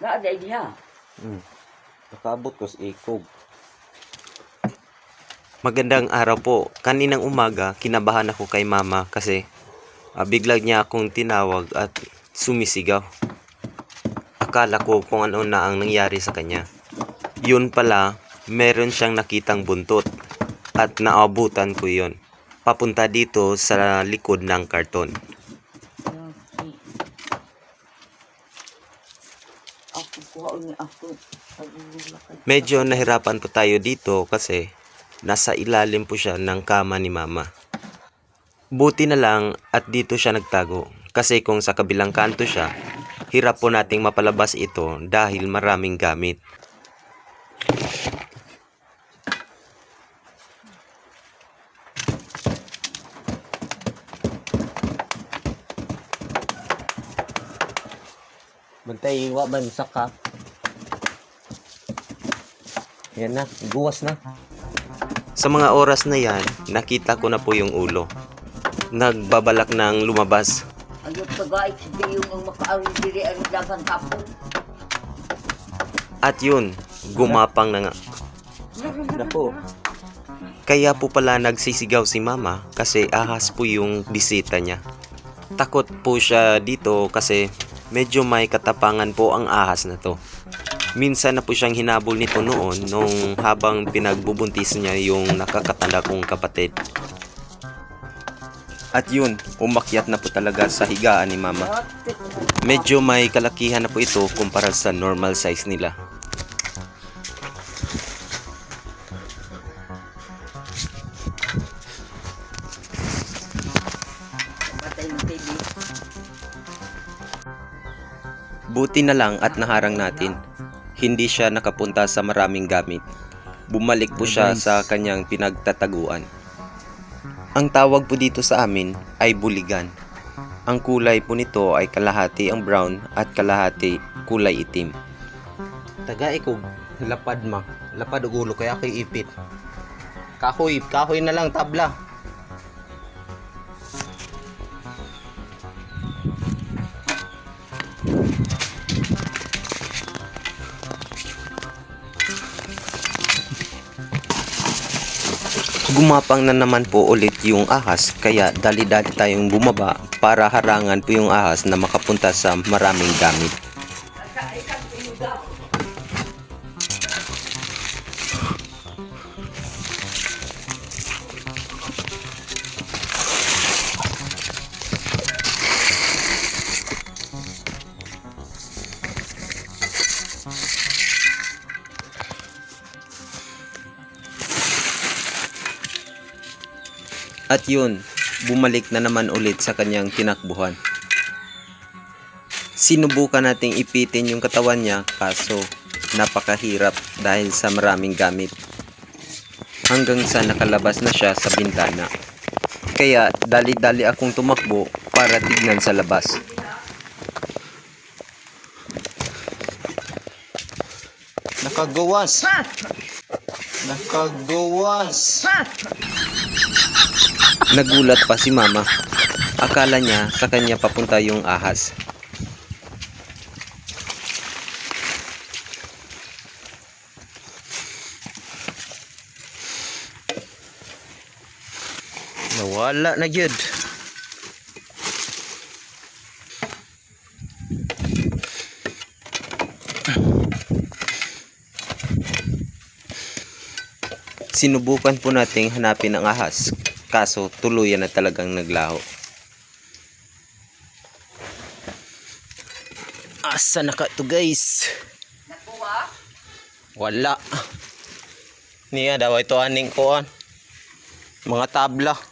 Nga ada diha. Hmm. Nakaabot ko sa ikog. Magandang araw po. Kaninang umaga, kinabahan ako kay mama kasi ah, bigla niya akong tinawag at sumisigaw. Akala ko kung ano na ang nangyari sa kanya. Yun pala, meron siyang nakitang buntot at naabutan ko yon. Papunta dito sa likod ng karton. Okay. Ako kuha ni ako. Pagululakan. Medyo nahirapan po tayo dito kasi nasa ilalim po siya ng kama ni mama. Buti na lang at dito siya nagtago kasi kung sa kabilang kanto siya, hirap po nating mapalabas ito dahil maraming gamit. Bantay, wa man saka. Yan na, guwas na. Sa mga oras na yan, nakita ko na po yung ulo. Nagbabalak ng lumabas. Ayun tagait si yung ang makaawin diri ang dagan tapon. At yun, gumapang na nga. Naku. Kaya po pala nagsisigaw si mama kasi ahas po yung bisita niya. Takot po siya dito kasi medyo may katapangan po ang ahas na to. Minsan na po siyang hinabol nito noon nung habang pinagbubuntis niya yung nakakatanda kong kapatid. At yun, umakyat na po talaga sa higaan ni mama. Medyo may kalakihan na po ito kumpara sa normal size nila. Buti na lang at naharang natin. Hindi siya nakapunta sa maraming gamit. Bumalik po siya sa kanyang pinagtataguan. Ang tawag po dito sa amin ay buligan. Ang kulay po nito ay kalahati ang brown at kalahati kulay itim. Taga ikog, lapad ma. Lapad og ulo kaya ako'y ipit. Kahoy, kahoy na lang tabla. Gumapang na naman po ulit yung ahas kaya dali-dali tayong bumaba para harangan po yung ahas na makapunta sa maraming gamit. At yun, bumalik na naman ulit sa kanyang tinakbuhan. Sinubukan nating ipitin yung katawan niya kaso napakahirap dahil sa maraming gamit. Hanggang sa nakalabas na siya sa bintana. Kaya dali-dali akong tumakbo para tignan sa labas. Nakagawas! Nakagawas! Nagulat pa si mama. Akala niya sa kanya papunta yung ahas. Nawala na yun. Sinubukan po nating hanapin ang ahas kaso tuluyan na talagang naglaho. Asa na ka to guys? Nakuha? Wala. Niya daw ito aning kuan. Mga tabla.